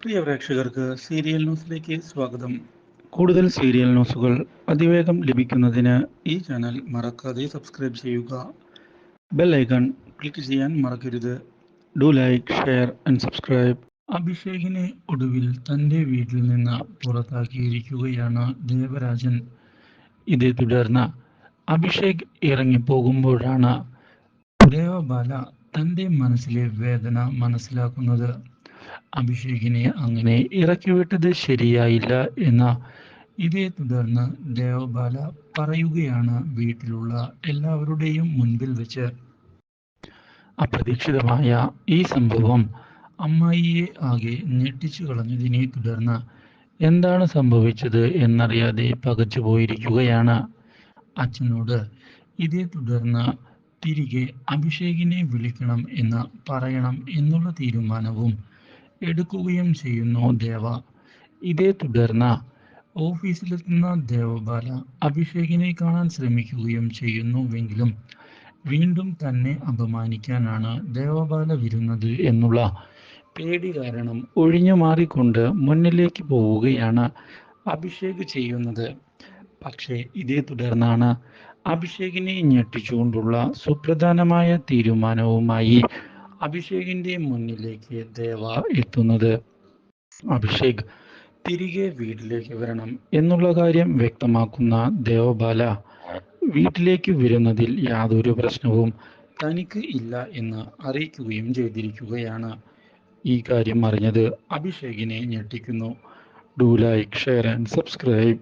പ്രിയ പ്രേക്ഷകർക്ക് സീരിയൽ ന്യൂസിലേക്ക് സ്വാഗതം. കൂടുതൽ സീരിയൽ ന്യൂസുകൾ അതിവേഗം ലഭിക്കുന്നതിന് ഈ ചാനൽ മറക്കാതെ സബ്സ്ക്രൈബ് ചെയ്യുക. ബെൽ ഐക്കൺ ക്ലിക്ക് ചെയ്യാൻ മറക്കരുത്. Do like share and subscribe. അഭിഷേകിനെ ഒടുവിൽ തന്റെ വീട്ടിൽ നിന്ന് പുറത്താക്കിയിരിക്കുകയാണ് ദേവരാജൻ. ഇതേ തുടർന്ന് അഭിഷേക് ഇറങ്ങിപ്പോകുമ്പോഴാണ് ദേവബാല തന്റെ മനസ്സിലെ വേദന മനസ്സിലാക്കുന്നത്. അഭിഷേകിനെ അങ്ങനെ ഇറക്കിവിട്ടത് ശരിയായില്ല എന്ന ഇതേ തുടർന്ന് ദേവബാല പറയുകയാണ് വീട്ടിലുള്ള എല്ലാവരുടെയും മുൻപിൽ വെച്ച്. അപ്രതീക്ഷിതമായ ഈ സംഭവം അമ്മായിയെ ആകെ ഞെട്ടിച്ചു കളഞ്ഞതിനെ തുടർന്ന് എന്താണ് സംഭവിച്ചത് എന്നറിയാതെ പകച്ചു പോയിരിക്കുകയാണ്. അച്ഛനോട് ഇതേ തുടർന്ന് തിരികെ അഭിഷേകിനെ വിളിക്കണം എന്ന് പറയണം എന്നുള്ള തീരുമാനവും എടുക്കുകയും ചെയ്യുന്നു ദേവ. ഇതേ തുടർന്ന് ഓഫീസിലെത്തുന്ന ദേവബാല അഭിഷേകിനെ കാണാൻ ശ്രമിക്കുകയും ചെയ്യുന്നുവെങ്കിലും വീണ്ടും തന്നെ അപമാനിക്കാനാണ് ദേവബാല വരുന്നത് എന്നുള്ള പേടി കാരണം ഒഴിഞ്ഞു മാറിക്കൊണ്ട് മുന്നിലേക്ക് പോവുകയാണ് അഭിഷേക് ചെയ്യുന്നത്. പക്ഷേ ഇതേ തുടർന്നാണ് അഭിഷേകിനെ ഞെട്ടിച്ചുകൊണ്ടുള്ള സുപ്രധാനമായ തീരുമാനവുമായി അഭിഷേകിന്റെ മുന്നിലേക്ക് ദേവ എത്തുന്നത്. അഭിഷേക് തിരികെ വീട്ടിലേക്ക് വരണം എന്നുള്ള കാര്യം വ്യക്തമാക്കുന്ന ദേവബാല വീട്ടിലേക്ക് വരുന്നതിൽ യാതൊരു പ്രശ്നവും തനിക്ക് ഇല്ല എന്ന് അറിയിക്കുകയും ചെയ്തിരിക്കുകയാണ് ഈ കാര്യം അറിഞ്ഞത്. അഭിഷേകിനെ ഞെട്ടിക്കുന്നു. Do like share and subscribe